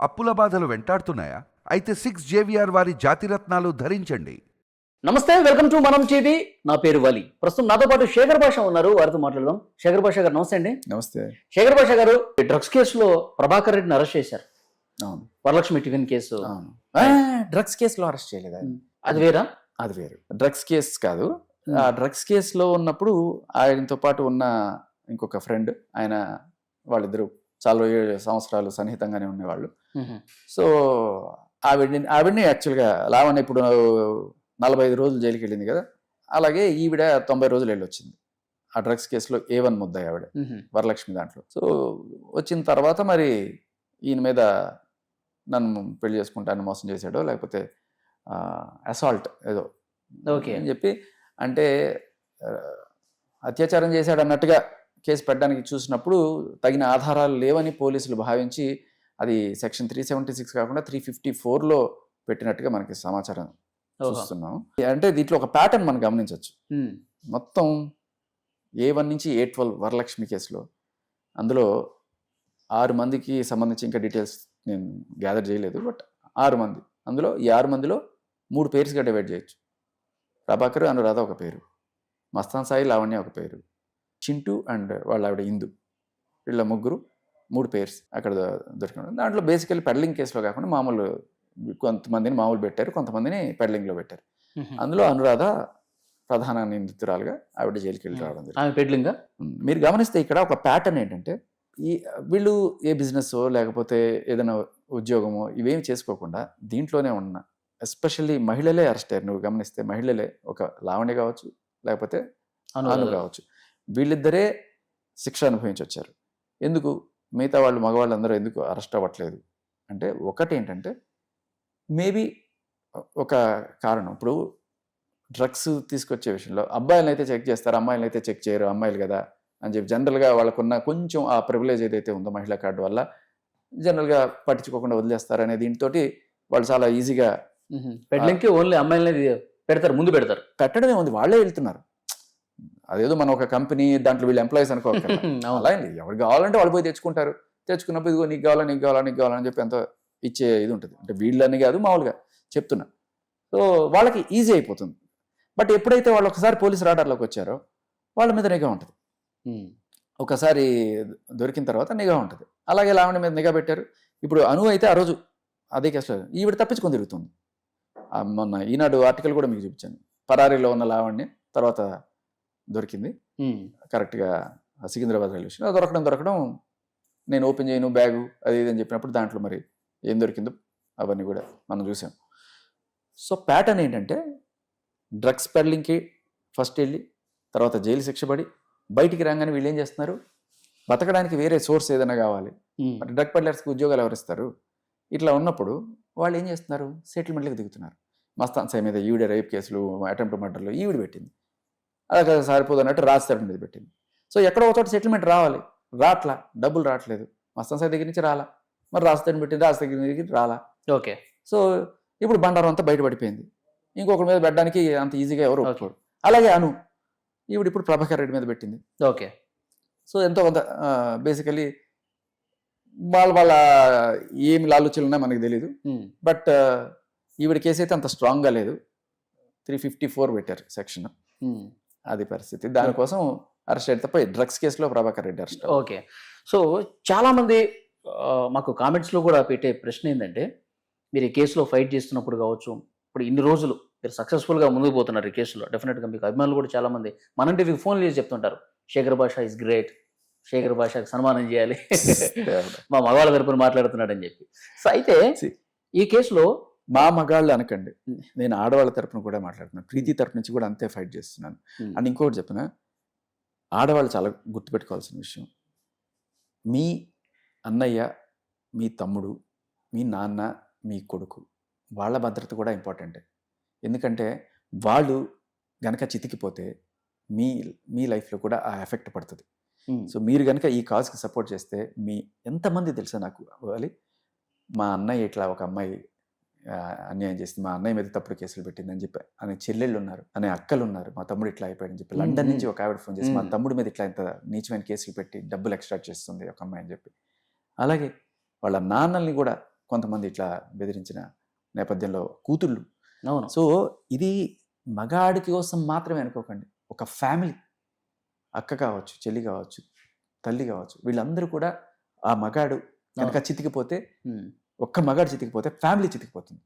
అప్పుల బాధలు వెంటాడుతున్నాయా? అయితే సిక్స్ జేవిఆర్ వారి జాతిరత్నాలు ధరించండి. నమస్తే వెల్కమ్ టు మనం చేతి నా పేరు వలి. ప్రస్తుతం నాతో పాటు శేఖర్ భాష ఉన్నారు. వారితో మాట్లాడదాం. శేఖర్ భాష గారు నమస్తే అండి. నమస్తే. శేఖర్ భాష గారు డ్రగ్స్ కేసులో ప్రభాకర్ రెడ్డిని అరెస్ట్ చేశారు. అవును. Varalakshmi tiffin case. డ్రగ్స్ కేసులో అరెస్ట్ చేయలేదు. అది వేరా? అది వేరు. డ్రగ్స్ కేసు కాదు. ఆ డ్రగ్స్ కేసులో ఉన్నప్పుడు ఆయనతో పాటు ఉన్న ఇంకొక ఫ్రెండ్ ఆయన వాళ్ళిద్దరూ చాలా సంవత్సరాలు సన్నిహితంగానే ఉండేవాళ్ళు. సో ఆవిడ్ని ఆవిడ్ని యాక్చువల్గా లావణ్య ఇప్పుడు నలభై ఐదు రోజులు జైలుకి వెళ్ళింది కదా. అలాగే ఈవిడ తొంభై రోజులు వెళ్ళి వచ్చింది ఆ డ్రగ్స్ కేసులో ఏ వన్ ముద్దాయి ఆవిడ వరలక్ష్మి దాంట్లో. సో వచ్చిన తర్వాత మరి ఈయన మీద నన్ను పెళ్ళి చేసుకుంటాను మోసం చేశాడో లేకపోతే అసాల్ట్ ఏదో ఓకే. అని చెప్పి అంటే అత్యాచారం చేశాడు అన్నట్టుగా కేసు పెట్టడానికి చూసినప్పుడు తగిన ఆధారాలు లేవని పోలీసులు భావించి అది సెక్షన్ త్రీ సెవెంటీ సిక్స్ కాకుండా త్రీ ఫిఫ్టీ ఫోర్లో పెట్టినట్టుగా మనకి సమాచారం చూస్తున్నాం. అంటే దీంట్లో ఒక ప్యాటర్న్ మనం గమనించవచ్చు. మొత్తం ఏ వన్ నుంచి ఏ ట్వెల్వ్ వరలక్ష్మి కేసులో అందులో ఆరు మందికి సంబంధించి ఇంకా డీటెయిల్స్ నేను గ్యాదర్ చేయలేదు బట్ ఆరు మంది. అందులో ఈ ఆరు మందిలో మూడు పేర్స్గా డివైడ్ చేయొచ్చు. ప్రభాకర్ అనురాధ ఒక పేరు. మస్తాన్ సాయి లావణ్య ఒక పేరు. చింటూ అండ్ వాళ్ళ ఆవిడ ఇందు. వీళ్ళ ముగ్గురు మూడు పేర్స్ అక్కడ దొ- దొరికినారు దాంట్లో బేసికల్లీ పెడలింగ్ కేసులో కాకుండా మామూలు కొంతమందిని మామూలు పెట్టారు కొంతమందిని పెడలింగ్లో పెట్టారు. అందులో అనురాధ ప్రధాన నిందితురాలుగా ఆవిడ జైలుకి వెళ్ళి రావడం జరిగింది. మీరు గమనిస్తే ఇక్కడ ఒక ప్యాటర్న్ ఏంటంటే ఈ వీళ్ళు ఏ బిజినెస్ లేకపోతే ఏదైనా ఉద్యోగమో ఇవేమి చేసుకోకుండా దీంట్లోనే ఉన్న ఎస్పెషల్లీ మహిళలే అరెస్ట్ అయ్యారు. నువ్వు గమనిస్తే మహిళలే ఒక లావణ్య కావచ్చు లేకపోతే అను కావచ్చు. వీళ్ళిద్దరే శిక్ష అనుభవించి వచ్చారు ఎందుకు? మిగతా వాళ్ళు మగవాళ్ళందరూ ఎందుకు అరెస్ట్ అవ్వట్లేదు? అంటే ఒకటి ఏంటంటే మేబీ ఒక కారణం. ఇప్పుడు డ్రగ్స్ తీసుకొచ్చే విషయంలో అబ్బాయిలను అయితే చెక్ చేస్తారు అమ్మాయిలను అయితే చెక్ చేయరు అమ్మాయిలు కదా అని చెప్పి జనరల్గా వాళ్ళకున్న కొంచెం ఆ ప్రివిలేజ్ ఏదైతే ఉందో మహిళా కార్డు వల్ల జనరల్గా పట్టించుకోకుండా వదిలేస్తారు అనే దీంతో వాళ్ళు చాలా ఈజీగా పెడ్లింగ్కి ఓన్లీ అమ్మాయిలని పెడతారు ముందు పెడతారు. పెట్టడమే ఉంది. వాళ్ళే వెళ్తున్నారు. అదేదో మనం ఒక కంపెనీ దాంట్లో వీళ్ళు ఎంప్లాయీస్ అనుకోవాలి అవును. అలా అండి. ఎవరు కావాలంటే వాళ్ళు పోయి తెచ్చుకుంటారు. తెచ్చుకున్నప్పుడు ఇదిగో నీకు కావాలా నీకు కావాలా నీకు కావాలని చెప్పి ఎంతో ఇచ్చే ఇది ఉంటుంది. అంటే వీళ్ళని కాదు మామూలుగా చెప్తున్నా. సో వాళ్ళకి ఈజీ అయిపోతుంది. బట్ ఎప్పుడైతే వాళ్ళు ఒకసారి పోలీస్ రాడార్లోకి వచ్చారో వాళ్ళ మీద నిఘా ఉంటుంది. ఒకసారి దొరికిన తర్వాత నిఘా ఉంటుంది. అలాగే లావణ్య మీద నిఘా పెట్టారు. ఇప్పుడు అను అయితే ఆ రోజు అదే కేసులో ఈవిడ తప్పించుకొని తిరుగుతుంది. మొన్న ఈనాడు ఆర్టికల్ కూడా మీకు చూపించాను. పరారీలో ఉన్న లావణ్య తర్వాత దొరికింది. కరెక్ట్గా సికింద్రాబాద్ రైల్వే స్టేషన్. దొరకడం దొరకడం నేను ఓపెన్ చేయను బ్యాగు అది ఇది అని చెప్పినప్పుడు దాంట్లో మరి ఏం దొరికిందో అవన్నీ కూడా మనం చూసాం. సో ప్యాటర్న్ ఏంటంటే డ్రగ్స్ పెడ్లింగ్కి ఫస్ట్ వెళ్ళి తర్వాత జైలు శిక్ష పడి బయటికి రాగానే వీళ్ళు ఏం చేస్తున్నారు? బతకడానికి వేరే సోర్స్ ఏదైనా కావాలి. మరి డ్రగ్ పెడ్లర్స్కి ఉద్యోగాలు ఎవరిస్తారు ఇట్లా ఉన్నప్పుడు వాళ్ళు ఏం చేస్తున్నారు? సెటిల్మెంట్లకు దిగుతున్నారు. మస్తాన్ సాయి మీద ఈవిడ రేప్ కేసులు అటెంప్ట్ మర్డర్లు ఈవిడ పెట్టింది. అలా సరిపోదు అన్నట్టు రాజ్ తరపు మీద పెట్టింది. సో ఎక్కడో ఒక చోట సెటిల్మెంట్ రావాలి. రాట్లా డబ్బులు రావట్లేదు. మస్తాన్ సాయి దగ్గర నుంచి రాలా. మరి తరపు పెట్టింది రాజ్ దగ్గర నుంచి రాలా. ఓకే. సో ఇప్పుడు బండారం అంతా బయటపడిపోయింది ఇంకొకరి మీద పెట్టడానికి అంత ఈజీగా ఎవరు అలాగే అను ఈవిడ ఇప్పుడు ప్రభాకర్ రెడ్డి మీద పెట్టింది. ఓకే. సో ఎంతో కొంత బేసికలీ వాళ్ళ వాళ్ళ ఏమి లాలుచలు ఉన్నాయో మనకు తెలియదు. బట్ ఈవిడ కేసు అయితే అంత స్ట్రాంగ్గా లేదు. త్రీ ఫిఫ్టీ ఫోర్ పెట్టారు సెక్షన్. అది పరిస్థితి. దానికోసం అరెస్ట్ అయితే తప్ప డ్రగ్స్ కేసులో Prabhakar Reddy arrest okay. So చాలా మంది ఆ, మాకు కామెంట్స్లో కూడా పెట్టే ప్రశ్న ఏంటంటే మీరు ఈ కేసులో ఫైట్ చేస్తున్నప్పుడు కావచ్చు ఇప్పుడు ఇన్ని రోజులు మీరు సక్సెస్ఫుల్గా ముందుకు పోతున్నారు ఈ కేసులో. డెఫినెట్గా మీకు అభిమానులు కూడా చాలా మంది మన టీవీకి ఫోన్ చేసి చెప్తుంటారు శేఖర్ భాష ఇస్ గ్రేట్ శేఖర్ భాషకు సన్మానం చేయాలి మా మగవాళ్ళ తరపున మాట్లాడుతున్నాడు అని చెప్పి. సో అయితే. ఈ కేసులో మా మగాళ్ళు అనకండి. నేను ఆడవాళ్ళ తరపున కూడా మాట్లాడుతున్నాను ప్రీతి తరపు నుంచి కూడా అంతే ఫైట్ చేస్తున్నాను. Hmm. అండ్ ఇంకొకటి చెప్పిన? ఆడవాళ్ళు చాలా గుర్తుపెట్టుకోవాల్సిన విషయం. మీ అన్నయ్య మీ తమ్ముడు మీ నాన్న మీ కొడుకు వాళ్ళ భద్రత కూడా ఇంపార్టెంటే. ఎందుకంటే వాళ్ళు గనక చితికిపోతే మీ మీ లైఫ్లో కూడా ఆ ఎఫెక్ట్ పడుతుంది. ఉమ్, సో మీరు కనుక ఈ కాజ్కి సపోర్ట్ చేస్తే మీ ఎంతమంది తెలుసా నాకు? వాలి మా అన్నయ్య ఇట్లా ఒక అమ్మాయి అన్యాయం చేసింది మా అన్నయ్య మీద తప్పుడు కేసులు పెట్టిందని చెప్పి అనే చెల్లెళ్ళు ఉన్నారు అనే అక్కలు ఉన్నారు మా తమ్ముడు ఇట్లా అయిపోయాడని చెప్పి లండన్ నుంచి ఒక ఆవిడ ఫోన్ చేసి మా మ్మ్. తమ్ముడు మీద ఇట్లా ఇంత నీచమైన కేసులు పెట్టి డబ్బులు ఎక్స్ట్రాక్ట్ చేస్తుంది ఒక అమ్మాయి అని చెప్పి. అలాగే వాళ్ళ నాన్నల్ని కూడా కొంతమంది ఇట్లా బెదిరించిన నేపథ్యంలో కూతుళ్ళు. అవును. సో ఇది మగాడి కోసం మాత్రమే అనుకోకండి. ఒక ఫ్యామిలీ. అక్క కావచ్చు చెల్లి కావచ్చు తల్లి కావచ్చు వీళ్ళందరూ కూడా ఆ మగాడు కనుక చితికిపోతే ఒక్క మగాడు చితికిపోతే ఫ్యామిలీ చితికిపోతుంది.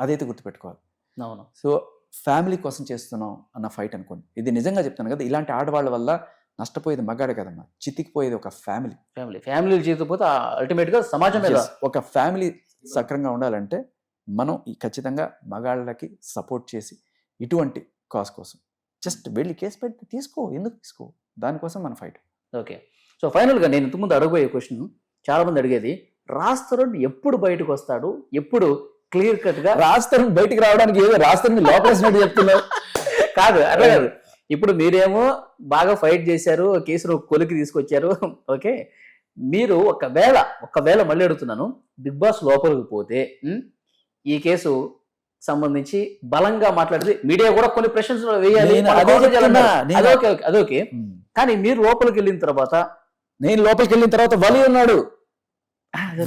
అదైతే గుర్తుపెట్టుకోవాలి. అవును. సో ఫ్యామిలీ కోసం చేస్తున్నాం అన్న ఫైట్ అనుకోండి. ఇది నిజంగా చెప్తాను కదా ఇలాంటి ఆడవాళ్ళ వల్ల నష్టపోయేది మగాడే కదమ్మా. చితికిపోయేది ఒక ఫ్యామిలీ. ఫ్యామిలీ. ఫ్యామిలీ చేయకపోతే అల్టిమేట్గా సమాజం మీద ఒక ఫ్యామిలీ సక్రంగా ఉండాలంటే మనం ఈ ఖచ్చితంగా మగాళ్ళకి సపోర్ట్ చేసి ఇటువంటి కాజ్ కోసం. జస్ట్ వెళ్ళి కేసు పెట్టి తీసుకో. ఎందుకు తీసుకో? దానికోసం మన ఫైట్. ఓకే. సో ఫైనల్గా నేను ఇంతకుముందు అడగబోయే క్వశ్చన్ చాలా మంది అడిగేది రాస్తరుణ్ ఎప్పుడు బయటకు వస్తాడు? ఎప్పుడు క్లియర్ కట్గా? రాస్తారు బయటికి రావడానికి ఏదో రాస్తారు లోపలేసినట్టు చెప్తున్నారు కాదు అట్లా కాదు. ఇప్పుడు మీరేమో బాగా ఫైట్ చేశారు కేసును కొలికి తీసుకొచ్చారు ఓకే? మీరు ఒకవేళ ఒకవేళ మళ్ళీ అడుగుతున్నాను బిగ్ బాస్ లోపలికి పోతే ఈ కేసు సంబంధించి బలంగా మాట్లాడితే మీడియా కూడా కొన్ని ప్రశ్నలు వేయాలి అదోకే అదోకే కానీ మీరు లోపలికి వెళ్ళిన తర్వాత నేను లోపలికి వెళ్ళిన తర్వాత వలి ఉన్నాడు.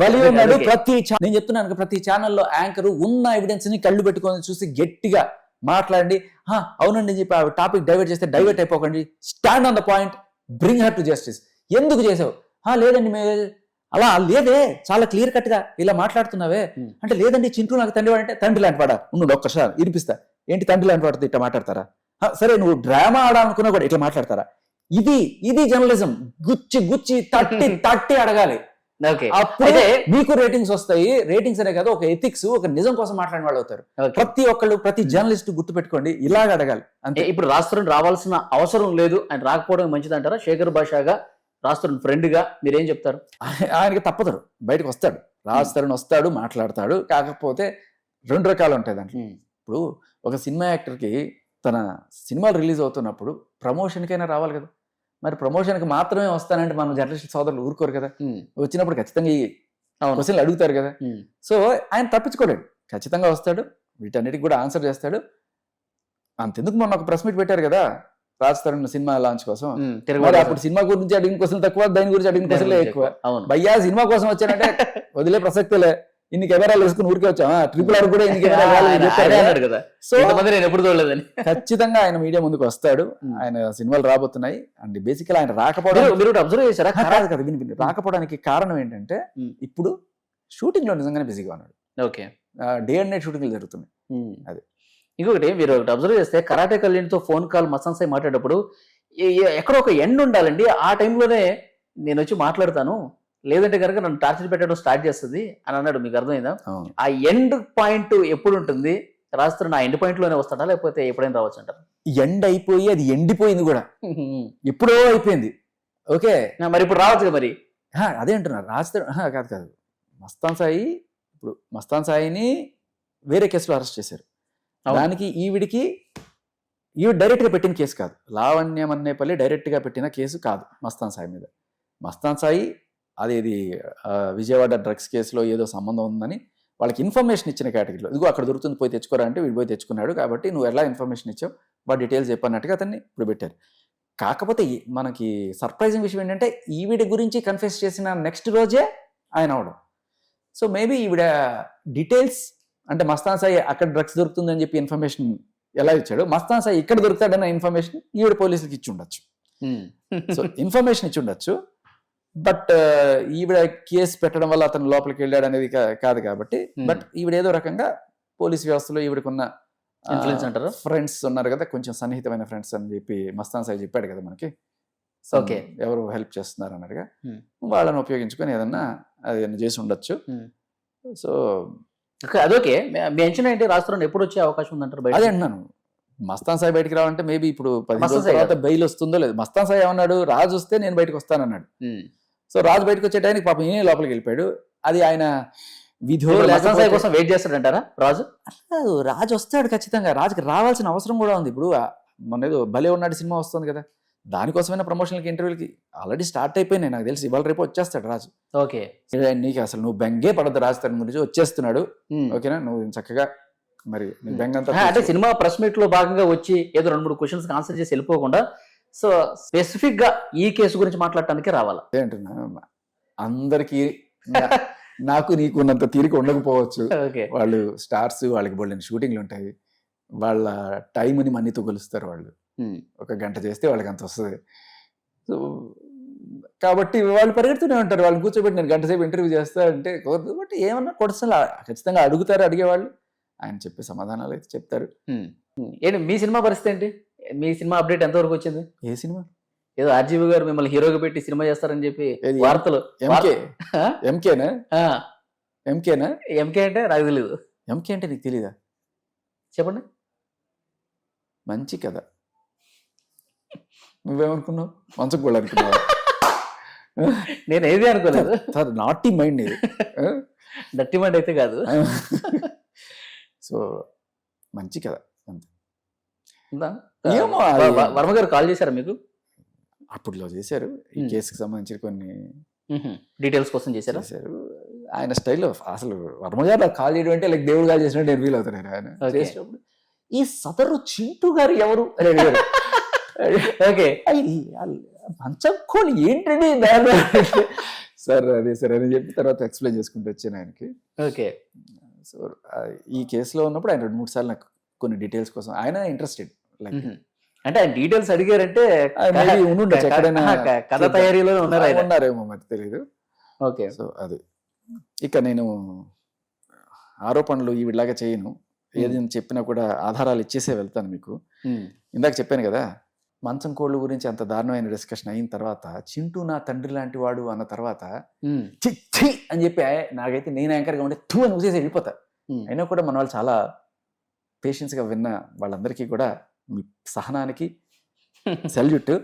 వలి ఉన్నాడు. ప్రతి నేను చెప్తున్నాను ప్రతి ఛానల్లో యాంకర్ ఉన్న ఎవిడెన్స్ని కళ్ళు పెట్టుకొని చూసి గట్టిగా మాట్లాడండి. "హా, అవునండి అని చెప్పి టాపిక్ డైవర్ట్ చేస్తే divert అయిపోకండి. Stand on the point bring her to justice ఎందుకు చేసావు? "హా, లేదండి మే అలా లేదే. చాలా క్లియర్ కట్గా ఇలా మాట్లాడుతున్నావే. అంటే లేదండి చింటూ నాకు తండ్రి అంటే తండ్రి లాంటి వాడా? ఉండు ఒక్కసారి వినిపిస్తా. ఏంటి తండ్రి లాంటి వాడితో ఇట్లా మాట్లాడతారా? "హా, సరే నువ్వు డ్రామా ఆడాలనుకున్నా కూడా ఇట్లా మాట్లాడతారా? ఇది ఇది జర్నలిజం గుచ్చి గుచ్చి తట్టి తట్టి అడగాలి. అప్పుడే మీకు రేటింగ్స్ వస్తాయి. రేటింగ్స్ అనే కాదు ఒక ఎథిక్స్ ఒక నిజం కోసం మాట్లాడిన వాళ్ళు అవుతారు. ప్రతి ఒక్కళ్ళు ప్రతి జర్నలిస్ట్ గుర్తు పెట్టుకోండి ఇలాగ అడగాలి. ఏ, ఇప్పుడు రాష్ట్రం రావాల్సిన అవసరం లేదు ఆయన రాకపోవడం మంచిది అంటారా? శేఖర్ భాషాగా రాష్ట్రం ఫ్రెండ్గా మీరేం చెప్తారు? ఆయ- ఆయనకి తప్పదు. బయటకు వస్తాడు. రాస్తారని వస్తాడు మాట్లాడతాడు. కాకపోతే రెండు రకాలు ఉంటాయి దాంట్లో. ఇప్పుడు ఒక సినిమా యాక్టర్కి తన సినిమాలు రిలీజ్ అవుతున్నప్పుడు ప్రమోషన్కైనా రావాలి కదా. మరి ప్రమోషన్కి మాత్రమే వస్తానంటే మన జర్నలిస్ట్ సోదరులు ఊరుకోరు కదా. వచ్చినప్పుడు ఖచ్చితంగా ఈ క్వశ్చన్లు అడుగుతారు కదా. సో ఆయన తప్పించుకోలేడు. ఖచ్చితంగా వస్తాడు. వీటన్నిటికి కూడా ఆన్సర్ చేస్తాడు. అంతెందుకు మొన్న ఒక ప్రెస్ మీట్ పెట్టారు కదా రాజ్ తరుణ్ సినిమా లాంచ్ కోసం. అప్పుడు సినిమా గురించి అడిగిన క్వశ్చన్ తక్కువ దాని గురించి అడిగిన క్వశ్చన్లే ఎక్కువ. అవును. భయ్యా సినిమా కోసం వచ్చానంటే వదిలే ప్రసక్తిలే ఇన్ని కెమెరాలు వేసుకుని ఊరికే వచ్చామా ట్రిపుల్ ఆర్ కూడా ఇన్ని కెమెరాలు కదా. సో నేను ఎప్పుడు చూడలేదని. ఖచ్చితంగా ఆయన మీడియా ముందుకు వస్తాడు. ఉమ్. ఆయన సినిమాలు రాబోతున్నాయి. అండ్ బేసికల్ ఆయన రాకపోవడం మీరు- అబ్జర్వ్ చేశారా? కాదు కదా విని విని. రాకపోవడానికి కారణం ఏంటంటే ఉమ్. ఇప్పుడు షూటింగ్లో నిజంగానే బిజీగా ఉన్నాడు. ఓకే. డే అండ్ నైట్ షూటింగ్లు జరుగుతున్నాయి. అది. ఇంకొకటి మీరు ఒకటి అబ్జర్వ్ చేస్తే కరాటే కళ్యాణ్తో ఫోన్ కాల్ మసన్ సాయి మాట్లాడేటప్పుడు ఎక్కడో ఒక ఎండ్ ఉండాలండి. ఆ టైంలోనే నేను వచ్చి మాట్లాడతాను. లేదంటే కనుక నన్ను టార్చర్ పెట్టడం స్టార్ట్ చేస్తుంది అని అన్నాడు మీకు అర్థమైందా? ఆ ఎండ్ పాయింట్ ఎప్పుడు ఉంటుంది రాస్తారు నా ఎండ్ పాయింట్లోనే వస్తాడా లేకపోతే ఎప్పుడైనా రావచ్చు అంటారు? ఎండ్ అయిపోయి అది ఎండిపోయింది కూడా. ఎప్పుడో అయిపోయింది. ఓకే. మరి ఇప్పుడు రావచ్చు కదా మరి? అదే అంటున్నారు హా, కాదు కాదు. మస్తాన్ సాయి ఇప్పుడు మస్తాన్ సాయిని వేరే కేసులో అరెస్ట్ చేశారు. దానికి ఈవిడికి ఈవిడ డైరెక్ట్గా పెట్టిన కేసు కాదు. లావణ్యం అన్నేపల్లి డైరెక్ట్గా పెట్టిన కేసు కాదు మస్తాన్ సాయి మీద. మస్తాన్ సాయి అదేది విజయవాడ డ్రగ్స్ కేసులో ఏదో సంబంధం ఉందని వాళ్ళకి ఇన్ఫర్మేషన్ ఇచ్చిన కేటగిరీలో. ఇదిగో అక్కడ దొరుకుతుంది పోయి తెచ్చుకోరా అంటే వీడు పోయి తెచ్చుకున్నాడు కాబట్టి నువ్వు ఎలా ఇన్ఫర్మేషన్ ఇచ్చావు వాటి డీటెయిల్స్ చెప్పన్నట్టుగా అతన్ని ఇప్పుడు పెట్టారు. కాకపోతే మనకి సర్ప్రైజింగ్ విషయం ఏంటంటే ఈవిడ గురించి కన్ఫెస్ చేసిన నెక్స్ట్ రోజే ఆయన అవడం. సో మేబీ ఈవిడ డీటెయిల్స్ అంటే మస్తాన్ సాయి అక్కడ డ్రగ్స్ దొరుకుతుందని చెప్పి ఇన్ఫర్మేషన్ ఎలా ఇచ్చాడు మస్తాన్ సాయి ఇక్కడ దొరుకుతాడన్న ఇన్ఫర్మేషన్ ఈవిడ పోలీసులకి ఇచ్చి ఉండొచ్చు. సో ఇన్ఫర్మేషన్ ఇచ్చి ఉండొచ్చు. బట్ ఈవిడ కేసు పెట్టడం వల్ల అతను లోపలికి వెళ్ళాడు అనేది కాదు కాబట్టి Hmm. బట్ ఈవిడ ఏదో రకంగా పోలీస్ వ్యవస్థలో ఈవిడకున్న Influence అంటారా? ఫ్రెండ్స్ ఉన్నారు కదా కొంచెం సన్నిహితమైన ఫ్రెండ్స్ అని చెప్పి మస్తాన్ సాయి చెప్పాడు కదా మనకి Okay. ఎవరు హెల్ప్ చేస్తున్నారు అన్నట్టుగా Hmm. వాళ్ళని ఉపయోగించుకొని ఏదన్నా అది చేసి ఉండొచ్చు Hmm. సో ఓకే, అదొకే మీ- మీ అంచనా ఏంటి రాష్ట్రం ఎప్పుడు వచ్చే అవకాశం ఉందంటారు బయట అదే అంటున్నాను మస్తాన్ సాయి బయటికి రావాలంటే మేబీ ఇప్పుడు పది తర్వాత బెయిల్ వస్తుందో లేదు మస్తాన్ సాయి ఏమన్నాడు రాజు వస్తే నేను బయటకు వస్తానన్నాడు ఉమ్. సో రాజు బయటకు వచ్చే టైంకి పాపం ఈయన లోపలికి వెళ్ళిపోయాడు. అది ఆయన విధో సాయి లేకపోతే- కోసం వెయిట్ చేస్తాడంటారా రాజు? కాదు, రాజు వస్తాడు ఖచ్చితంగా. రాజుకి రావాల్సిన అవసరం కూడా ఉంది. ఇప్పుడు ఆ మొన్న ఏదో భలే ఉన్నాడు సినిమా వస్తుంది కదా. దానికోసమైనా ప్రమోషన్లకి ఇంటర్వ్యూలకి ఆల్రెడీ స్టార్ట్ అయిపోయినాయి. నాకు తెలిసి ఇవాళ రేపు వచ్చేస్తాడు రాజు. ఓకే. నీకు అసలు నువ్వు బెంగే పడద్దు రాజు తన గురించి వచ్చేస్తున్నాడు. ఓకేనా? నువ్వు చక్కగా మరి అంటే. సినిమా ప్రెస్ మీట్లో భాగంగా వచ్చి ఏదో రెండు మూడు క్వశ్చన్స్ ఆన్సర్ చేసి వెళ్ళిపోకుండా సో స్పెసిఫిక్గా ఈ కేసు గురించి మాట్లాడటానికి రావాలా? అదే అంటున్నా అందరికీ నాకు నీకు ఉన్నంత తీరిక ఉండకపోవచ్చు. వాళ్ళు స్టార్స్ వాళ్ళకి బోల్డెన్ షూటింగ్లు ఉంటాయి. వాళ్ళ టైంని మనీతో కొలుస్తారు వాళ్ళు. ఒక గంట చేస్తే వాళ్ళకి అంత వస్తుంది. సో కాబట్టి వాళ్ళు పరిగెడుతూనే ఉంటారు. వాళ్ళు కూర్చోబెట్టి నేను గంట సేపు ఇంటర్వ్యూ చేస్తా అంటే కుదరదు బట్ ఏమన్నా కొడుతున్నా ఖచ్చితంగా అడుగుతారు అడిగేవాళ్ళు. ఆయన చెప్పే సమాధానాలు అయితే చెప్తారు. ఏంటి మీ సినిమా పరిస్థితి ఏంటి? మీ సినిమా అప్డేట్ ఎంతవరకు వచ్చింది? ఏ సినిమా? ఏదో ఆర్జీవి గారు మిమ్మల్ని హీరోగా పెట్టి సినిమా చేస్తారని చెప్పి? వార్తలు. ఎంకే? ఎంకేనా ఎంకేనా ఎంకే అంటే నాకు తెలియదు ఎంకే అంటే నీకు తెలీదా? చెప్పండి. మంచి కథ. నువ్వేమనుకున్నావు? మంచం అనుకున్నావు నేను ఏది అనుకోలేదు. నాటి మైండ్ ఇది. డట్టి మాట అయితే కాదు. సో మంచి కథ అంతే? ఏమో అది- వర్మ గారు కాల్ చేశారా మీకు? అప్పుడులో చేశారు. ఈ. కేసుకి సంబంధించి కొన్ని డీటెయిల్స్ కోసం చేశారా? చేశారు. ఆయన స్టైల్లో అసలు వర్మ గారు కాల్ చేయడం అంటే లైక్ దేవుడు కాల్ చేసినట్టు నేను ఫీల్ అవుతాను ఆయన. చేసినప్పుడు ఈ సదరు చింటూ గారు ఎవరు? అని అడిగారు ఓకే. అల్- మంచం ఏంటండి దాని సార్ అదే సార్ అని చెప్పి తర్వాత ఎక్స్ప్లెయిన్ చేసుకుంటూ వచ్చాను ఆయనకి. ఓకే. సో ఈ కేసులో ఉన్నప్పుడు ఆయన రెండు మూడు సార్లు నాకు కొన్ని డీటెయిల్స్ కోసం ఆయన ఇంట్రెస్టెడ్ అంటే ఆయన డీటెయిల్స్ అడిగారంటే కథ తయారీలో ఉన్నారు ఉన్నారేమో మరి తెలియదు ఓకే. సో అది. ఇక నేను ఆరోపణలు ఈవిడలాగా చేయను. ఏది చెప్పినా కూడా ఆధారాలు ఇచ్చేసే వెళ్తాను మీకు. ఇందాక చెప్పాను కదా మంచం కోళ్ళ గురించి అంత దారుణమైన డిస్కషన్ అయిన తర్వాత చింటూ నా తండ్రి లాంటి వాడు అన్న తర్వాత ఉమ్, చి చి అని చెప్పి "ఆయ్, నాకైతే నేను యాంకర్గా ఉంటే తూ అని ఊసేసి వెళ్ళిపోతా. అయినా కూడా మన వాళ్ళు చాలా పేషెన్స్గా విన్న వాళ్ళందరికీ కూడా మీ సహనానికి సెల్యూట్.